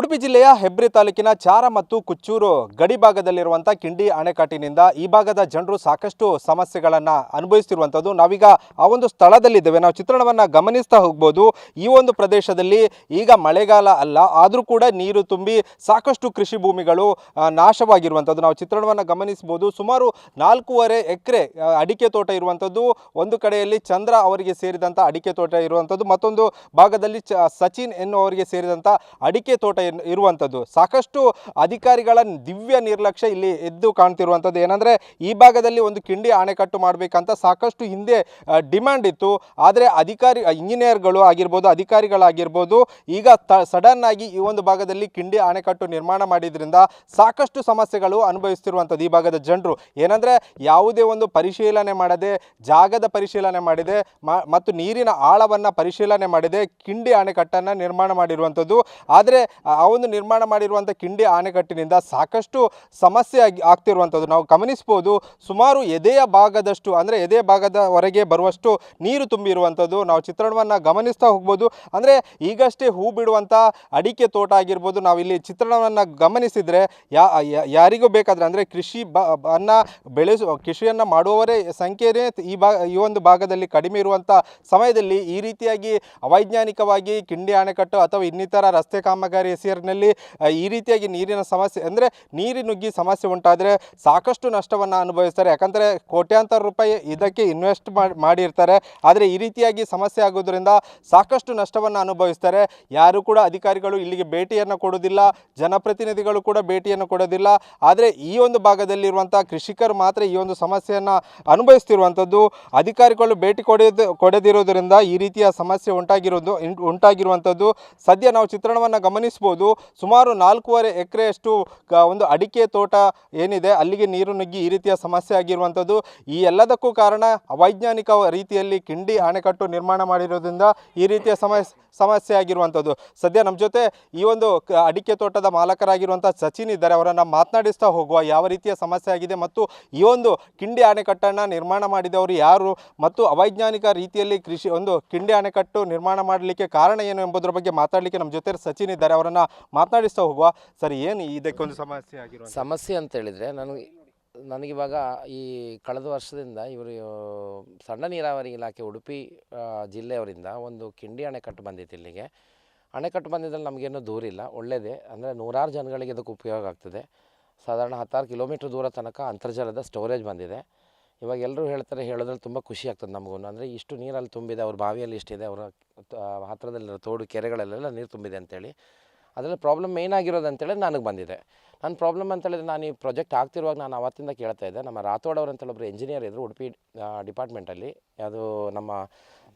would have Udupi ಜಿಲ್ಲೆಯ ಹೆಬ್ರಿ ತಾಲೂಕಿನ ಚಾರ ಮತ್ತು ಕುಚ್ಚೂರು ಗಡಿ ಭಾಗದಲ್ಲಿರುವಂಥ ಕಿಂಡಿ ಅಣೆಕಟ್ಟಿನಿಂದ ಈ ಭಾಗದ ಜನರು ಸಾಕಷ್ಟು ಸಮಸ್ಯೆಗಳನ್ನು ಅನುಭವಿಸ್ತಿರುವಂಥದ್ದು ನಾವೀಗ ಆ ಒಂದು ಸ್ಥಳದಲ್ಲಿದ್ದೇವೆ. ನಾವು ಚಿತ್ರಣವನ್ನು ಗಮನಿಸ್ತಾ ಹೋಗ್ಬೋದು. ಈ ಒಂದು ಪ್ರದೇಶದಲ್ಲಿ ಈಗ ಮಳೆಗಾಲ ಅಲ್ಲ. ಆದರೂ ಕೂಡ ನೀರು ತುಂಬಿ ಸಾಕಷ್ಟು ಕೃಷಿ ಭೂಮಿಗಳು ನಾಶವಾಗಿರುವಂಥದ್ದು ನಾವು ಚಿತ್ರಣವನ್ನು ಗಮನಿಸ್ಬೋದು. ಸುಮಾರು ನಾಲ್ಕೂವರೆ ಎಕರೆ ಅಡಿಕೆ ತೋಟ ಇರುವಂಥದ್ದು ಒಂದು ಕಡೆಯಲ್ಲಿ ಚಂದ್ರ ಅವರಿಗೆ ಸೇರಿದಂಥ ಅಡಿಕೆ ತೋಟ ಇರುವಂಥದ್ದು ಮತ್ತೊಂದು ಭಾಗದಲ್ಲಿ ಸಚಿನ್ ಎನ್ನುವರಿಗೆ ಸೇರಿದಂಥ ಅಡಿಕೆ ತೋಟ ಇರುವಂಥದ್ದು. ಸಾಕಷ್ಟು ಅಧಿಕಾರಿಗಳ ದಿವ್ಯ ನಿರ್ಲಕ್ಷ್ಯ ಇಲ್ಲಿ ಎದ್ದು ಕಾಣ್ತಿರುವಂಥದ್ದು. ಏನಂದರೆ, ಈ ಭಾಗದಲ್ಲಿ ಒಂದು ಕಿಂಡಿ ಅಣೆಕಟ್ಟು ಮಾಡಬೇಕಂತ ಸಾಕಷ್ಟು ಹಿಂದೆ ಡಿಮ್ಯಾಂಡ್ ಇತ್ತು. ಆದರೆ ಅಧಿಕಾರಿ ಇಂಜಿನಿಯರ್ಗಳು ಆಗಿರ್ಬೋದು, ಅಧಿಕಾರಿಗಳಾಗಿರ್ಬೋದು, ಈಗ ತ, ಸಡನ್ ಆಗಿ ಈ ಒಂದು ಭಾಗದಲ್ಲಿ ಕಿಂಡಿ ಅಣೆಕಟ್ಟು ನಿರ್ಮಾಣ ಮಾಡಿದ್ರಿಂದ ಸಾಕಷ್ಟು ಸಮಸ್ಯೆಗಳು ಅನುಭವಿಸ್ತಿರುವಂಥದ್ದು ಈ ಭಾಗದ ಜನರು. ಏನಂದರೆ, ಯಾವುದೇ ಒಂದು ಪರಿಶೀಲನೆ ಮಾಡದೆ, ಜಾಗದ ಪರಿಶೀಲನೆ ಮಾಡಿದೆ ಮತ್ತು ನೀರಿನ ಆಳವನ್ನು ಪರಿಶೀಲನೆ ಮಾಡಿದೆ, ಕಿಂಡಿ ಅಣೆಕಟ್ಟನ್ನು ನಿರ್ಮಾಣ ಮಾಡಿರುವಂಥದ್ದು. ಆದರೆ ಒಂದು ನಿರ್ಮಾಣ ಮಾಡಿರುವಂಥ ಕಿಂಡಿ ಆಣೆಕಟ್ಟಿನಿಂದ ಸಾಕಷ್ಟು ಸಮಸ್ಯೆ ಆಗಿ ಆಗ್ತಿರುವಂಥದ್ದು. ನಾವು ಗಮನಿಸ್ಬೋದು, ಸುಮಾರು ಎದೆಯ ಭಾಗದಷ್ಟು ಅಂದರೆ ಎದೆ ಭಾಗದವರೆಗೆ ಬರುವಷ್ಟು ನೀರು ತುಂಬಿರುವಂಥದ್ದು. ನಾವು ಚಿತ್ರಣವನ್ನು ಗಮನಿಸ್ತಾ ಹೋಗ್ಬೋದು. ಅಂದರೆ ಈಗಷ್ಟೇ ಹೂ ಬಿಡುವಂಥ ಅಡಿಕೆ ತೋಟ ಆಗಿರ್ಬೋದು. ನಾವು ಇಲ್ಲಿ ಚಿತ್ರಣವನ್ನು ಗಮನಿಸಿದರೆ ಯಾರಿಗೂ ಬೇಕಾದರೆ ಅಂದರೆ ಕೃಷಿ ಬ ಅನ್ನು ಬೆಳೆಸು, ಕೃಷಿಯನ್ನು ಮಾಡುವವರೇ ಸಂಖ್ಯೆಯೇ ಈ ಭಾಗ ಈ ಒಂದು ಭಾಗದಲ್ಲಿ ಕಡಿಮೆ ಇರುವಂಥ ಸಮಯದಲ್ಲಿ ಈ ರೀತಿಯಾಗಿ ಅವೈಜ್ಞಾನಿಕವಾಗಿ ಕಿಂಡಿ ಅಣೆಕಟ್ಟು ಅಥವಾ ಇನ್ನಿತರ ರಸ್ತೆ ಕಾಮಗಾರಿ ಹೆಸರಿನಲ್ಲಿ ಆ, ಈ ರೀತಿಯಾಗಿ ನೀರಿನ ಸಮಸ್ಯೆ ಅಂದರೆ ನೀರು ನುಗ್ಗಿ ಸಮಸ್ಯೆ ಉಂಟಾದರೆ ಸಾಕಷ್ಟು ನಷ್ಟವನ್ನು ಅನುಭವಿಸ್ತಾರೆ. ಯಾಕಂದರೆ ಕೋಟ್ಯಾಂತರ ರೂಪಾಯಿ ಇದಕ್ಕೆ ಇನ್ವೆಸ್ಟ್ ಮಾಡಿ ಮಾಡಿರ್ತಾರೆ. ಆದರೆ ಈ ರೀತಿಯಾಗಿ ಸಮಸ್ಯೆ ಆಗೋದ್ರಿಂದ ಸಾಕಷ್ಟು ನಷ್ಟವನ್ನು ಅನುಭವಿಸ್ತಾರೆ. ಯಾರು ಕೂಡ ಅಧಿಕಾರಿಗಳು ಇಲ್ಲಿಗೆ ಭೇಟಿಯನ್ನು ಕೊಡೋದಿಲ್ಲ ಜನಪ್ರತಿನಿಧಿಗಳು ಕೂಡ ಭೇಟಿಯನ್ನು ಕೊಡೋದಿಲ್ಲ. ಆದರೆ ಈ ಒಂದು ಭಾಗದಲ್ಲಿರುವಂಥ ಕೃಷಿಕರು ಮಾತ್ರ ಈ ಒಂದು ಸಮಸ್ಯೆಯನ್ನು ಅನುಭವಿಸ್ತಿರುವಂಥದ್ದು. ಅಧಿಕಾರಿಗಳು ಭೇಟಿ ಕೊಡೋದು ಕೊಡದಿರೋದ್ರಿಂದ ಈ ರೀತಿಯ ಸಮಸ್ಯೆ ಉಂಟಾಗಿರೋದು ಉಂಟಾಗಿರುವಂಥದ್ದು. ಸದ್ಯ ನಾವು ಚಿತ್ರಣವನ್ನು ಗಮನಿಸ್ಬೋದು. ಸುಮಾರು ನಾಲ್ಕೂವರೆ ಎಕರೆಯಷ್ಟು ಒಂದು ಅಡಿಕೆ ತೋಟ ಏನಿದೆ, ಅಲ್ಲಿಗೆ ನೀರು ನುಗ್ಗಿ ಈ ರೀತಿಯ ಸಮಸ್ಯೆ ಆಗಿರುವಂಥದ್ದು. ಈ ಎಲ್ಲದಕ್ಕೂ ಕಾರಣ ಅವೈಜ್ಞಾನಿಕ ರೀತಿಯಲ್ಲಿ ಕಿಂಡಿ ಅಣೆಕಟ್ಟು ನಿರ್ಮಾಣ ಮಾಡಿರೋದ್ರಿಂದ ಈ ರೀತಿಯ ಸಮಸ್ಯೆ ಸಮಸ್ಯೆ ಆಗಿರುವಂಥದ್ದು. ಸದ್ಯ ನಮ್ಮ ಜೊತೆ ಈ ಒಂದು ಅಡಿಕೆ ತೋಟದ ಮಾಲಕರಾಗಿರುವಂಥ ಸಚಿನ್ ಇದ್ದಾರೆ. ಅವರನ್ನು ಮಾತನಾಡಿಸ್ತಾ ಹೋಗುವ ಯಾವ ರೀತಿಯ ಸಮಸ್ಯೆ ಆಗಿದೆ ಮತ್ತು ಈ ಒಂದು ಕಿಂಡಿ ಅಣೆಕಟ್ಟನ್ನು ನಿರ್ಮಾಣ ಮಾಡಿದವರು ಯಾರು ಮತ್ತು ಅವೈಜ್ಞಾನಿಕ ರೀತಿಯಲ್ಲಿ ಕೃಷಿ, ಒಂದು ಕಿಂಡಿ ಅಣೆಕಟ್ಟು ನಿರ್ಮಾಣ ಮಾಡಲಿಕ್ಕೆ ಕಾರಣ ಏನು ಎಂಬುದರ ಬಗ್ಗೆ ಮಾತಾಡಲಿಕ್ಕೆ ನಮ್ಮ ಜೊತೆ ಸಚಿನ್ ಇದ್ದಾರೆ. ಅವರನ್ನು ಮಾತನಾಡಿಸ್ತಾ ಹೋಗುವ. ಸರ್, ಏನು ಇದಕ್ಕೊಂದು ಸಮಸ್ಯೆ ಆಗಿರೋ ಸಮಸ್ಯೆ ಅಂತ ಹೇಳಿದರೆ ನನಗೆ ನನಗಿವಾಗ ಈ ಕಳೆದ ವರ್ಷದಿಂದ ಇವರು ಸಣ್ಣ ನೀರಾವರಿ ಇಲಾಖೆ ಉಡುಪಿ ಜಿಲ್ಲೆಯವರಿಂದ ಒಂದು ಕಿಂಡಿ ಅಣೆಕಟ್ಟು ಬಂದಿತ್ತು ಇಲ್ಲಿಗೆ. ಅಣೆಕಟ್ಟು ಬಂದಿದ್ದಲ್ಲಿ ನಮಗೇನು ದೂರಿಲ್ಲ ಒಳ್ಳೆಯದೇ ಅಂದರೆ ನೂರಾರು ಜನಗಳಿಗೆ ಇದಕ್ಕೆ ಉಪಯೋಗ ಆಗ್ತದೆ. ಸಾಧಾರಣ ಹತ್ತಾರು ಕಿಲೋಮೀಟ್ರ್ ದೂರ ತನಕ ಅಂತರ್ಜಲದ ಸ್ಟೋರೇಜ್ ಬಂದಿದೆ. ಇವಾಗ ಎಲ್ಲರೂ ಹೇಳ್ತಾರೆ, ಹೇಳೋದ್ರಲ್ಲಿ ತುಂಬ ಖುಷಿ ಆಗ್ತದೆ ನಮಗೂ. ಅಂದರೆ ಇಷ್ಟು ನೀರಲ್ಲಿ ತುಂಬಿದೆ, ಅವ್ರ ಬಾವಿಯಲ್ಲಿ ಇಷ್ಟಿದೆ, ಅವರ ಹತ್ತಿರದಲ್ಲಿರೋ ತೋಡು ಕೆರೆಗಳಲ್ಲೆಲ್ಲ ನೀರು ತುಂಬಿದೆ ಅಂತೇಳಿ. ಅದರಲ್ಲಿ ಪ್ರಾಬ್ಲಮ್ ಮೇನ್ ಆಗಿರೋದು ಅಂತೇಳಿ ನನಗೆ ಬಂದಿದೆ. ನನ್ನ ಪ್ರಾಬ್ಲಮ್ ಅಂತ ಹೇಳಿದ್ರೆ ನಾನು ಈ ಪ್ರಾಜೆಕ್ಟ್ ಆಗ್ತಿರುವಾಗ ನಾನು ಅವತ್ತಿಂದ ಕೇಳ್ತಾ ಇದ್ದೆ. ನಮ್ಮ ರಾಥೋಡ್ ಅವರು ಅಂತೇಳಿ ಒಬ್ಬರು ಇಂಜಿನಿಯರ್ ಇದ್ದರು ಉಡುಪಿ ಡಿಪಾರ್ಟ್ಮೆಂಟಲ್ಲಿ ಅದು ನಮ್ಮ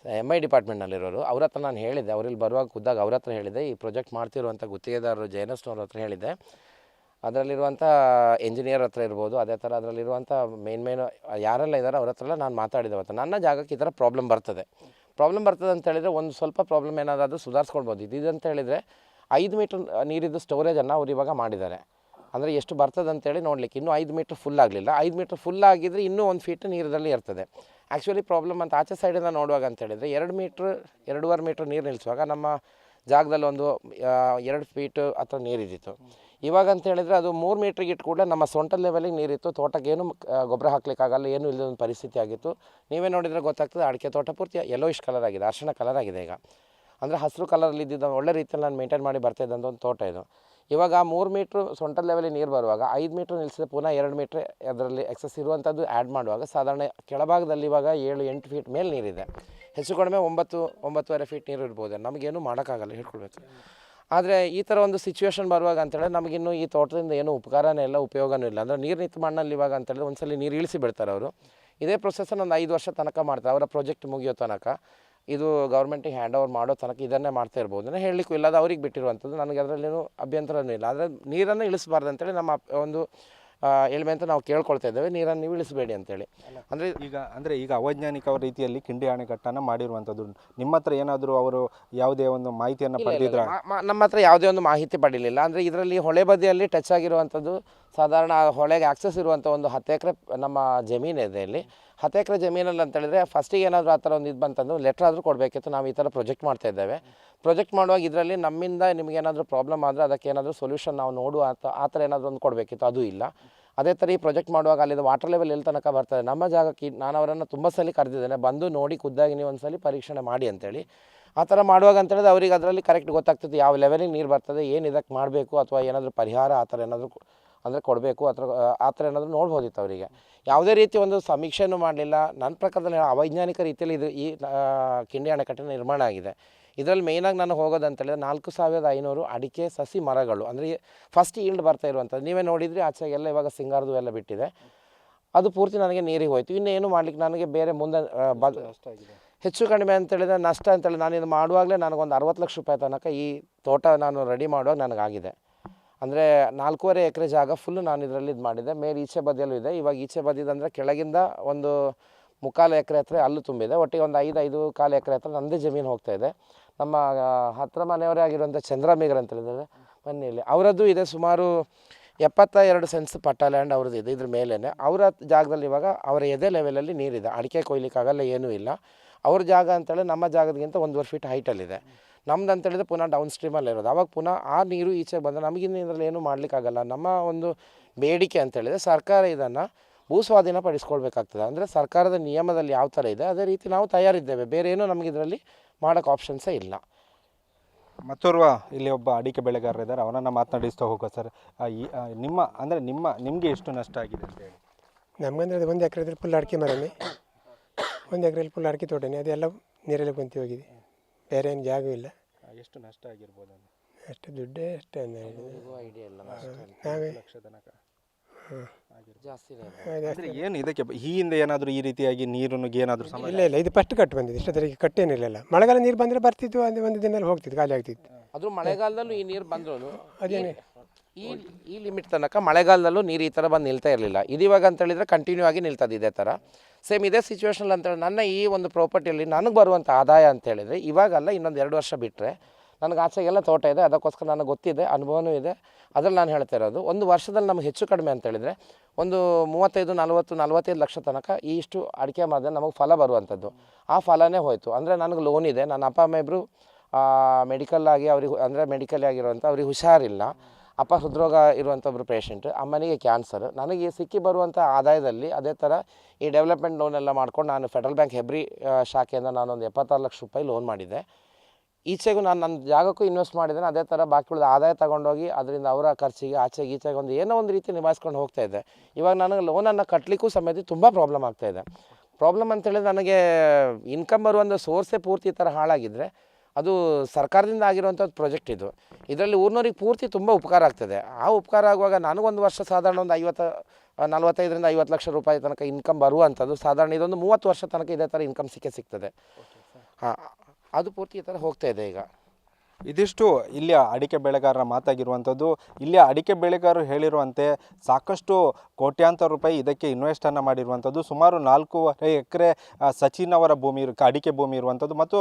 ಎಂ ಐ ಡಿಪಾರ್ಟ್ಮೆಂಟ್ನಲ್ಲಿರೋರು ಅವ್ರ ಹತ್ರ ನಾನು ಹೇಳಿದ್ದೆ. ಅವ್ರಲ್ಲಿ ಬರುವಾಗ ಕುದ್ದಾಗ ಅವ್ರ ಹತ್ರ ಹೇಳಿದ್ದೆ. ಈ ಪ್ರಾಜೆಕ್ಟ್ ಮಾಡ್ತಿರುವಂಥ ಗುತ್ತಿಗೆದಾರರು ಜಯನಸ್ನವ್ರ ಹತ್ರ ಹೇಳಿದ್ದೆ. ಅದರಲ್ಲಿರುವಂಥ ಇಂಜಿನಿಯರ್ ಹತ್ರ ಇರ್ಬೋದು, ಅದೇ ಥರ ಅದರಲ್ಲಿರುವಂಥ ಮೇನ್ ಮೇನ್ ಯಾರೆಲ್ಲ ಇದ್ದಾರೆ ಅವ್ರ ಹತ್ರ ನಾನು ಮಾತಾಡಿದೆ ಅವತ್ತು. ನನ್ನ ಜಾಗಕ್ಕೆ ಈ ಥರ ಪ್ರಾಬ್ಲಮ್ ಬರ್ತದೆ. ಪ್ರಾಬ್ಲಮ್ ಬರ್ತದೆ ಅಂತ ಹೇಳಿದರೆ ಒಂದು ಸ್ವಲ್ಪ ಪ್ರಾಬ್ಲಮ್ ಏನಾದರೂ ಸುಧಾರಿಸ್ಕೊಳ್ಬೋದು. ಇದು ಅಂತ ಹೇಳಿದರೆ ಐದು ಮೀಟ್ರ್ ನೀರಿದ್ದು ಸ್ಟೋರೇಜನ್ನು ಅವ್ರು ಇವಾಗ ಮಾಡಿದ್ದಾರೆ. ಅಂದರೆ ಎಷ್ಟು ಬರ್ತದೆ ಅಂತೇಳಿ ನೋಡಲಿಕ್ಕೆ ಇನ್ನೂ ಐದು ಮೀಟ್ರ್ ಫುಲ್ ಆಗಲಿಲ್ಲ. ಐದು ಮೀಟ್ರ್ ಫುಲ್ ಆಗಿದ್ರೆ ಇನ್ನೂ ಒಂದು ಫೀಟ್ ನೀರದಲ್ಲಿ ಇರ್ತದೆ. ಆ್ಯಕ್ಚುಲಿ ಪ್ರಾಬ್ಲಮ್ ಅಂತ ಆಚೆ ಸೈಡಿಂದ ನೋಡುವಾಗ ಅಂತೇಳಿದರೆ ಎರಡು ಮೀಟ್ರ್, ಎರಡೂವರೆ ಮೀಟ್ರ್ ನೀರು ನಿಲ್ಲಿಸುವಾಗ ನಮ್ಮ ಜಾಗದಲ್ಲಿ ಒಂದು ಎರಡು ಫೀಟ್ ಹತ್ರ ನೀರಿದ್ದಿತ್ತು. ಇವಾಗ ಅಂತ ಹೇಳಿದರೆ ಅದು ಮೂರು ಮೀಟ್ರಿಗೆ ಇಟ್ಟು ಕೂಡಲೇ ನಮ್ಮ ಸೊಂಟ ಲೆವೆಲಿಗೆ ನೀರಿತ್ತು. ತೋಟಕ್ಕೆ ಏನು ಗೊಬ್ಬರ ಹಾಕ್ಲಿಕ್ಕಾಗಲ್ಲ, ಏನು ಇಲ್ಲದ ಒಂದು ಪರಿಸ್ಥಿತಿ ಆಗಿತ್ತು. ನೀವೇ ನೋಡಿದರೆ ಗೊತ್ತಾಗ್ತದೆ ಅಡಿಕೆ ತೋಟ ಪೂರ್ತಿ ಯೆಲ್ಲೋಯಿಶ್ ಕಲರ್ ಆಗಿದೆ, ಅರ್ಶಿಣ ಕಲರ್ ಆಗಿದೆ ಈಗ. ಅಂದರೆ ಹಸಿರು ಕಲರಲ್ಲಿ ಇದ್ದಿದ್ದು, ಒಳ್ಳೆ ರೀತಿಯಲ್ಲಿ ನಾನು ಮೇಂಟೈನ್ ಮಾಡಿ ಬರ್ತಾಯಿದ್ದಂಥ ಒಂದು ತೋಟ ಇದು. ಇವಾಗ ಮೂರು ಮೀಟ್ರ್ ಸೊಂಟದ ಲೆವೆಲಿಗೆ ನೀರು ಬರುವಾಗ ಐದು ಮೀಟ್ರ್ ನಿಲ್ಲಿಸಿದ ಪುನಃ ಎರಡು ಮೀಟ್ರ್ ಅದರಲ್ಲಿ ಎಕ್ಸಸ್ ಇರುವಂಥದ್ದು ಆ್ಯಡ್ ಮಾಡುವಾಗ ಸಾಧಾರಣ ಕೆಳಭಾಗದಲ್ಲಿ ಇವಾಗ ಏಳು, ಎಂಟು ಫೀಟ್ ಮೇಲೆ ನೀರಿದೆ ಹೆಚ್ಚು ಕಡಿಮೆ ಒಂಬತ್ತು, ಒಂಬತ್ತುವರೆ ಫೀಟ್ ನೀರು ಇರ್ಬೋದು. ನಮಗೇನು ಮಾಡೋಕ್ಕಾಗಲ್ಲ ಹೇಳ್ಕೊಳ್ಬೇಕು ಆದರೆ ಈ ಥರ ಒಂದು ಸಿಚುವೇಶನ್ ಬರುವಾಗ ಅಂತೇಳಿ ನಮಗಿನ್ನು ಈ ತೋಟದಿಂದ ಏನು ಉಪಕಾರನೇ ಇಲ್ಲ, ಉಪಯೋಗನೂ ಇಲ್ಲ. ಅಂದರೆ ನೀರು ನಿಂತು ಮಣ್ಣಲ್ಲಿ ಇವಾಗ ಅಂತೇಳಿ ಒಂದ್ಸಲಿ ನೀರು ಇಳಿಸಿ ಬಿಡ್ತಾರೆ ಅವರು. ಇದೇ ಪ್ರೊಸೆಸನ್ನು ಒಂದು ಐದು ವರ್ಷ ತನಕ ಮಾಡ್ತಾರೆ. ಅವರ ಪ್ರಾಜೆಕ್ಟ್ ಮುಗಿಯೋ ತನಕ. ಇದು ಗೌರ್ಮೆಂಟಿಗೆ ಹ್ಯಾಂಡ್ ಓವರ್ ಮಾಡೋ ತನಕ ಇದನ್ನೇ ಮಾಡ್ತಾ ಇರ್ಬೋದು ನಾನು ಹೇಳಲಿಕ್ಕೂ ಇಲ್ಲ. ಅದು ಅವ್ರಿಗೆ ಬಿಟ್ಟಿರುವಂಥದ್ದು. ನನಗೆ ಅದರಲ್ಲೇನು ಅಭ್ಯಂತರನೂ ಇಲ್ಲ. ಆದರೆ ನೀರನ್ನು ಇಳಿಸಬಾರ್ದು ಅಂತೇಳಿ ನಮ್ಮ ಒಂದು ಎಳ್ಮೆ ಅಂತ ನಾವು ಕೇಳ್ಕೊಳ್ತಾ ಇದ್ದೇವೆ. ನೀರನ್ನು ನೀವು ಇಳಿಸಬೇಡಿ ಅಂತೇಳಿ. ಅಂದರೆ ಈಗ ಅಂದರೆ ಈಗ ಅವೈಜ್ಞಾನಿಕ ರೀತಿಯಲ್ಲಿ ಕಿಂಡಿ ಅಣೆಕಟ್ಟನ್ನು ಮಾಡಿರುವಂಥದ್ದು. ನಿಮ್ಮ ಹತ್ರ ಏನಾದರೂ ಅವರು ಯಾವುದೇ ಒಂದು ಮಾಹಿತಿಯನ್ನು ಪಡೆದಿದ್ರ? ನಮ್ಮ ಹತ್ರ ಯಾವುದೇ ಒಂದು ಮಾಹಿತಿ ಪಡೀಲಿಲ್ಲ ಅಂದರೆ ಇದರಲ್ಲಿ ಹೊಳೆ ಬದಿಯಲ್ಲಿ ಟಚ್ ಆಗಿರುವಂಥದ್ದು ಸಾಧಾರಣ ಹೊಳೆಗೆ ಆಕ್ಸೆಸ್ ಇರುವಂಥ ಒಂದು ಹತ್ತು ಎಕರೆ ನಮ್ಮ ಜಮೀನಿದೆ ಇಲ್ಲಿ. ಹತ್ತು ಎಕರೆ ಜಮೀನಲ್ಲಿ ಅಂತ ಹೇಳಿದ್ರೆ ಫಸ್ಟಿಗೆ ಏನಾದರೂ ಆ ಥರ ಒಂದು ಇದು ಬಂತಂದು ಲೆಟ್ರ್ ಆದರೂ ಕೊಡಬೇಕಿತ್ತು, ನಾವು ಈ ಥರ ಪ್ರೊಜೆಕ್ಟ್ ಮಾಡ್ತಾ ಇದ್ದೇವೆ. ಪ್ರೊಜೆಕ್ಟ್ ಮಾಡುವಾಗ ಇದರಲ್ಲಿ ನಮ್ಮಿಂದ ನಿಮ್ಗೆ ಏನಾದರೂ ಪ್ರಾಬ್ಲಮ್ ಆದರೆ ಅದಕ್ಕೆ ಏನಾದರೂ ಸೊಲ್ಯೂಷನ್ ನಾವು ನೋಡುವ ಆ ಥರ ಏನಾದರೂ ಒಂದು ಕೊಡಬೇಕಿತ್ತು, ಅದು ಇಲ್ಲ. ಅದೇ ಥರ ಈ ಪ್ರೊಜೆಕ್ಟ್ ಮಾಡುವಾಗ ಅಲ್ಲಿಂದ ವಾಟರ್ ಲೆವೆಲ್ ಎಲ್ಲಿ ತನಕ ಬರ್ತದೆ, ನಮ್ಮ ಜಾಗಕ್ಕೆ ನಾನು ಅವರನ್ನು ತುಂಬ ಸಲ ಕರೆದಿದ್ದೇನೆ, ಬಂದು ನೋಡಿ ಖುದ್ದಾಗಿ ನೀವು ಒಂದು ಸಲ ಪರೀಕ್ಷಣೆ ಮಾಡಿ ಅಂತೇಳಿ. ಆ ಥರ ಮಾಡುವಾಗ ಅಂತ ಹೇಳಿದ್ರೆ ಅವ್ರಿಗೆ ಅದರಲ್ಲಿ ಕರೆಕ್ಟ್ ಗೊತ್ತಾಗ್ತದೆ, ಯಾವ ಲೆವೆಲಿಗೆ ನೀರು ಬರ್ತದೆ, ಏನು ಇದಕ್ಕೆ ಮಾಡಬೇಕು ಅಥವಾ ಏನಾದರೂ ಪರಿಹಾರ ಆ ಥರ ಏನಾದರೂ ಅಂದರೆ ಕೊಡಬೇಕು ಅಥವಾ ಆ ಥರ ಏನಾದರೂ ನೋಡ್ಬೋದಿತ್ತು ಅವರಿಗೆ. ಯಾವುದೇ ರೀತಿ ಒಂದು ಸಮೀಕ್ಷೆಯೂ ಮಾಡಲಿಲ್ಲ. ನನ್ನ ಪ್ರಕಾರದಲ್ಲಿ ಅವೈಜ್ಞಾನಿಕ ರೀತಿಯಲ್ಲಿ ಇದು ಈ ಕಿಂಡಿ ಅಣೆಕಟ್ಟಿನ ನಿರ್ಮಾಣ ಆಗಿದೆ. ಇದರಲ್ಲಿ ಮೇಯ್ನಾಗಿ ನಾನು ಹೋಗೋದಂತೇಳಿದ್ರೆ ನಾಲ್ಕು ಸಾವಿರದ ಐನೂರು ಅಡಿಕೆ ಸಸಿ ಮರಗಳು ಅಂದರೆ ಫಸ್ಟ್ ಈಲ್ಡ್ ಬರ್ತಾ ಇರುವಂಥದ್ದು. ನೀವೇ ನೋಡಿದರೆ ಆಚೆಗೆಲ್ಲ ಇವಾಗ ಸಿಂಗಾರದು ಎಲ್ಲ ಬಿಟ್ಟಿದೆ. ಅದು ಪೂರ್ತಿ ನನಗೆ ನೀರಿಗೆ ಹೋಯಿತು. ಇನ್ನೇನು ಮಾಡ್ಲಿಕ್ಕೆ ನನಗೆ ಬೇರೆ ಮುಂದೆ ಬದ್ ಹೆಚ್ಚು ಕಡಿಮೆ ಅಂತೇಳಿದ್ರೆ ನಷ್ಟ ಅಂತೇಳಿ ನಾನು ಇದು ಮಾಡುವಾಗಲೇ ನನಗೊಂದು ಅರವತ್ತು ಲಕ್ಷ ರೂಪಾಯಿ ತನಕ ಈ ತೋಟ ನಾನು ರೆಡಿ ಮಾಡುವಾಗ ನನಗಾಗಿದೆ. ಅಂದರೆ ನಾಲ್ಕೂವರೆ ಎಕರೆ ಜಾಗ ಫುಲ್ಲು ನಾನು ಇದರಲ್ಲಿ ಇದು ಮಾಡಿದೆ. ಮೇಲೆ ಈಚೆ ಬದಿಯಲ್ಲೂ ಇದೆ. ಇವಾಗ ಈಚೆ ಬದಿದಂದರೆ ಕೆಳಗಿಂದ ಒಂದು ಮುಕ್ಕಾಲು ಎಕರೆ ಹತ್ರ ಅಲ್ಲೂ ತುಂಬಿದೆ. ಒಟ್ಟಿಗೆ ಒಂದು ಐದು ಐದು ಕಾಲು ಎಕರೆ ಹತ್ರ ನನ್ನದೇ ಜಮೀನು ಹೋಗ್ತಾ ಇದೆ. ನಮ್ಮ ಹತ್ತಿರ ಮನೆಯವರೇ ಆಗಿರುವಂಥ ಚಂದ್ರಮೇಘರ್ ಅಂತ ಹೇಳಿದ್ದಾರೆ ಬನ್ನಿ ಇಲ್ಲಿ. ಅವರದ್ದು ಇದೆ ಸುಮಾರು ಎಪ್ಪತ್ತ ಎರಡು ಸೆನ್ಸ್ ಪಟ್ಟ ಲ್ಯಾಂಡ್ ಅವ್ರದ್ದು ಇದೆ ಇದ್ರ ಮೇಲೇ ಅವರ ಜಾಗದಲ್ಲಿ ಇವಾಗ ಅವರ ಎದೆ ಲೆವೆಲಲ್ಲಿ ನೀರಿದೆ. ಅಡಿಕೆ ಕೊಯ್ಲಿಕ್ಕಾಗಲ್ಲ, ಏನೂ ಇಲ್ಲ. ಅವ್ರ ಜಾಗ ಅಂತೇಳಿ ನಮ್ಮ ಜಾಗದಗಿಂತ ಒಂದೂವರೆ ಫೀಟ್ ಹೈಟಲ್ಲಿದೆ ನಮ್ದು ಅಂತೇಳಿದ್ರೆ ಪುನಃ ಡೌನ್ ಸ್ಟ್ರೀಮಲ್ಲಿ ಇರೋದು ಅವಾಗ ಪುನಃ ಆ ನೀರು ಈಚೆ ಬಂದರೆ ನಮಗಿನ್ನ ಇದರಲ್ಲಿ ಏನೂ ಮಾಡಲಿಕ್ಕಾಗಲ್ಲ ನಮ್ಮ ಒಂದು ಬೇಡಿಕೆ ಅಂತೇಳಿದರೆ ಸರ್ಕಾರ ಇದನ್ನು ಭೂಸ್ವಾಧೀನ ಪಡಿಸ್ಕೊಳ್ಬೇಕಾಗ್ತದೆ. ಅಂದರೆ ಸರ್ಕಾರದ ನಿಯಮದಲ್ಲಿ ಯಾವ ಥರ ಇದೆ ಅದೇ ರೀತಿ ನಾವು ತಯಾರಿದ್ದೇವೆ. ಬೇರೆ ಏನೂ ನಮಗೆ ಇದರಲ್ಲಿ ಮಾಡೋಕ್ಕೆ ಆಪ್ಷನ್ಸೇ ಇಲ್ಲ. ಮತ್ತೋರ್ವ ಇಲ್ಲಿ ಒಬ್ಬ ಅಡಿಕೆ ಬೆಳೆಗಾರರಿದ್ದಾರೆ ಅವನನ್ನು ಮಾತನಾಡಿಸ್ತಾ ಹೋಗೋ ಸರ್. ಈ ನಿಮ್ಮ ಅಂದರೆ ನಿಮ್ಮ ನಿಮಗೆ ಎಷ್ಟು ನಷ್ಟ ಆಗಿದೆ ಅಂತ ಹೇಳಿ. ನಮಗಂದ್ರೆ ಅದು ಒಂದು ಎಕರೆದಲ್ಲಿ ಫುಲ್ ಅಡಿಕೆ ಮರನೇ ಒಂದು ಎಕರೆಯಲ್ಲಿ ಫುಲ್ ಅಡಿಕೆ ತೋಟನೇ ಅದೆಲ್ಲ ನೀರಲ್ಲಿ ಕುಂತಿ ಹೋಗಿದೆ. ಬೇರೆ ಏನು ಜಾಗ ಇಲ್ಲ. ಆ, ಎಷ್ಟು ನಷ್ಟ ಆಗಿರ್ಬೋದು ಅಷ್ಟು ದುಡ್ಡೇ ಅಷ್ಟೇ ಅಂತ ಐಡಿಯಾ ಇಲ್ಲ ನಾವೇ. ಲಕ್ಷ ತನಕ ಜಾಸ್ತಿನೇ ಅದು. ಅಂದರೆ ಏನು ಇದಕ್ಕೆ ಈ ಹಿಂದೆ ಏನಾದರೂ ಈ ರೀತಿಯಾಗಿ ನೀರನ್ನು ಏನಾದರೂ ಸಮಸ್ಯೆ ಇಲ್ಲ ಇಲ್ಲ ಇದು ಫಸ್ಟ್ ಕಟ್ಟು ಬಂದಿದೆ ಇಷ್ಟೊತ್ತರಿಗೆ ಕಟ್ಟೇನಿರಲಿಲ್ಲ ಮಳೆಗಾಲ ನೀರು ಬಂದರೆ ಬರ್ತಿತ್ತು ಒಂದು ಒಂದು ದಿನದಲ್ಲಿ ಹೋಗ್ತಿತ್ತು ಖಾಲಿ ಆಗ್ತಿತ್ತು. ಅದು ಮಳೆಗಾಲದಲ್ಲೂ ಈ ನೀರು ಬಂದ್ರು ಅದೇನೆ. ಈ ಈ ಲಿಮಿಟ್ ತನಕ ಮಳೆಗಾಲದಲ್ಲೂ ನೀರು ಈ ಥರ ಬಂದು ನಿಲ್ತಾ ಇರಲಿಲ್ಲ. ಇದು ಇವಾಗ ಅಂತ ಹೇಳಿದ್ರೆ ಕಂಟಿನ್ಯೂ ಆಗಿ ನಿಲ್ತದೆ ಇದೇ ಥರ ಸೇಮ್ ಇದೇ ಸಿಚುವೇಶನ್ ಅಂತೇಳಿ ನನ್ನ ಈ ಒಂದು ಪ್ರಾಪರ್ಟಿಯಲ್ಲಿ ನನಗೆ ಬರುವಂಥ ಆದಾಯ ಅಂತ ಹೇಳಿದರೆ ಇವಾಗಲ್ಲ ಇನ್ನೊಂದು ಎರಡು ವರ್ಷ ಬಿಟ್ಟರೆ ನನಗೆ ಆಚೆಗೆಲ್ಲ ತೋಟ ಇದೆ, ಅದಕ್ಕೋಸ್ಕರ ನನಗೆ ಗೊತ್ತಿದೆ, ಅನುಭವನೂ ಇದೆ. ಅದ್ರಲ್ಲಿ ನಾನು ಹೇಳ್ತಾ ಇರೋದು, ಒಂದು ವರ್ಷದಲ್ಲಿ ನಮಗೆ ಹೆಚ್ಚು ಕಡಿಮೆ ಅಂತ ಹೇಳಿದ್ರೆ ಒಂದು ಮೂವತ್ತೈದು, ನಲ್ವತ್ತು, ನಲ್ವತ್ತೈದು ಲಕ್ಷ ತನಕ ಈ ಇಷ್ಟು ಅಡಿಕೆ ಮಾಡಿದ್ರೆ ನಮಗೆ ಫಲ ಬರುವಂಥದ್ದು ಆ ಫಲನೇ ಹೋಯಿತು. ಅಂದರೆ ನನಗೆ ಲೋನ್ ಇದೆ, ನನ್ನ ಅಪ್ಪ, ಅಮ್ಮ ಇಬ್ಬರು ಮೆಡಿಕಲ್ ಆಗಿ ಅವ್ರಿಗೆ ಅಂದರೆ ಮೆಡಿಕಲ್ ಆಗಿರುವಂಥ ಅವ್ರಿಗೆ ಹುಷಾರಿಲ್ಲ. ಅಪ್ಪ ಹೃದ್ರೋಗ ಇರುವಂಥ ಒಬ್ಬರು ಪೇಷಂಟ್ ಅಮ್ಮನಿಗೆ ಕ್ಯಾನ್ಸರ್ ನನಗೆ ಸಿಕ್ಕಿ ಬರುವಂಥ ಆದಾಯದಲ್ಲಿ ಅದೇ ಥರ ಈ ಡೆವಲಪ್ಮೆಂಟ್ ಲೋನ್ ಎಲ್ಲ ಮಾಡ್ಕೊಂಡು ನಾನು ಫೆಡರಲ್ ಬ್ಯಾಂಕ್ ಹೆಬ್ರಿ ಶಾಖೆಯಿಂದ ನಾನೊಂದು ಎಪ್ಪತ್ತಾರು ಲಕ್ಷ ರೂಪಾಯಿ ಲೋನ್ ಮಾಡಿದ್ದೆ ಈಚೆಗೂ ನಾನು ನನ್ನ ಜಾಗಕ್ಕೂ ಇನ್ವೆಸ್ಟ್ ಮಾಡಿದ್ದೇನೆ, ಅದೇ ಥರ ಬಾಕಿ ಉಳಿದ ಆದಾಯ ತಗೊಂಡೋಗಿ ಅದರಿಂದ ಅವರ ಖರ್ಚಿಗೆ ಆಚೆಗೆ ಈಚೆಗೆ ಒಂದು ಏನೋ ಒಂದು ರೀತಿ ನಿಭಾಯಿಸ್ಕೊಂಡು ಹೋಗ್ತಾ ಇದ್ದೆ ಇವಾಗ ನನಗೆ ಲೋನನ್ನು ಕಟ್ಟಲಿಕ್ಕೂ ಸಮೇತ ತುಂಬ ಪ್ರಾಬ್ಲಮ್ ಆಗ್ತಾಯಿದೆ ಪ್ರಾಬ್ಲಮ್ ಅಂತೇಳಿದ್ರೆ ನನಗೆ ಇನ್ಕಮ್ ಬರುವಂಥ ಸೋರ್ಸೇ ಪೂರ್ತಿ ಈ ಥರ ಹಾಳಾಗಿದ್ದರೆ ಅದು ಸರ್ಕಾರದಿಂದ ಆಗಿರುವಂಥದ್ದು ಪ್ರಾಜೆಕ್ಟ್ ಇದು. ಇದರಲ್ಲಿ ಊರಿನವ್ರಿಗೆ ಪೂರ್ತಿ ತುಂಬ ಉಪಕಾರ ಆಗ್ತದೆ. ಆ ಉಪಕಾರ ಆಗುವಾಗ ನನಗೊಂದು ವರ್ಷ ಸಾಧಾರಣ ಒಂದು ಐವತ್ತು ನಲವತ್ತೈದರಿಂದ ನಲ್ವತ್ತೈದರಿಂದ ಐವತ್ತು ಲಕ್ಷ ರೂಪಾಯಿ ತನಕ ಇನ್ಕಮ್ ಬರುವಂಥದ್ದು. ಸಾಧಾರಣ ಇದೊಂದು ಮೂವತ್ತು ವರ್ಷ ತನಕ ಇದೇ ಥರ ಇನ್ಕಮ್ ಸಿಕ್ಕೇ ಸಿಗ್ತದೆ. ಹಾಂ ಅದು ಪೂರ್ತಿ ಈ ಥರ ಹೋಗ್ತಾ ಇದೆ ಈಗ. ಇದಿಷ್ಟು ಇಲ್ಲಿಯ ಅಡಿಕೆ ಬೆಳೆಗಾರರ ಮಾತಾಗಿರುವಂಥದ್ದು. ಇಲ್ಲಿಯ ಅಡಿಕೆ ಬೆಳೆಗಾರರು ಹೇಳಿರುವಂತೆ ಸಾಕಷ್ಟು ಕೋಟ್ಯಾಂತರ ರೂಪಾಯಿ ಇದಕ್ಕೆ ಇನ್ವೆಸ್ಟನ್ನು ಮಾಡಿರುವಂಥದ್ದು. ಸುಮಾರು ನಾಲ್ಕೂವರೆ ಎಕರೆ ಸಚಿನ್ ಅವರ ಭೂಮಿ ಇರು, ಅಡಿಕೆ ಭೂಮಿ ಇರುವಂಥದ್ದು ಮತ್ತು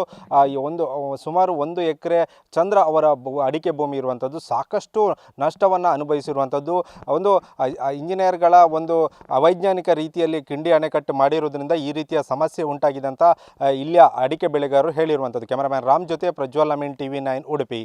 ಒಂದು ಸುಮಾರು ಒಂದು ಎಕರೆ ಚಂದ್ರ ಅವರ ಅಡಿಕೆ ಭೂಮಿ ಇರುವಂಥದ್ದು ಸಾಕಷ್ಟು ನಷ್ಟವನ್ನು ಅನುಭವಿಸಿರುವಂಥದ್ದು. ಒಂದು ಇಂಜಿನಿಯರ್ಗಳ ಒಂದು ಅವೈಜ್ಞಾನಿಕ ರೀತಿಯಲ್ಲಿ ಕಿಂಡಿ ಅಣೆಕಟ್ಟು ಮಾಡಿರೋದ್ರಿಂದ ಈ ರೀತಿಯ ಸಮಸ್ಯೆ ಉಂಟಾಗಿದೆ ಅಂತ ಇಲ್ಲಿಯ ಅಡಿಕೆ ಬೆಳೆಗಾರರು ಹೇಳಿರುವಂಥದ್ದು. ಕ್ಯಾಮರಾಮ್ಯಾನ್ ರಾಮ್ ಜೊತೆ Prajwal Amin T V nine Udupi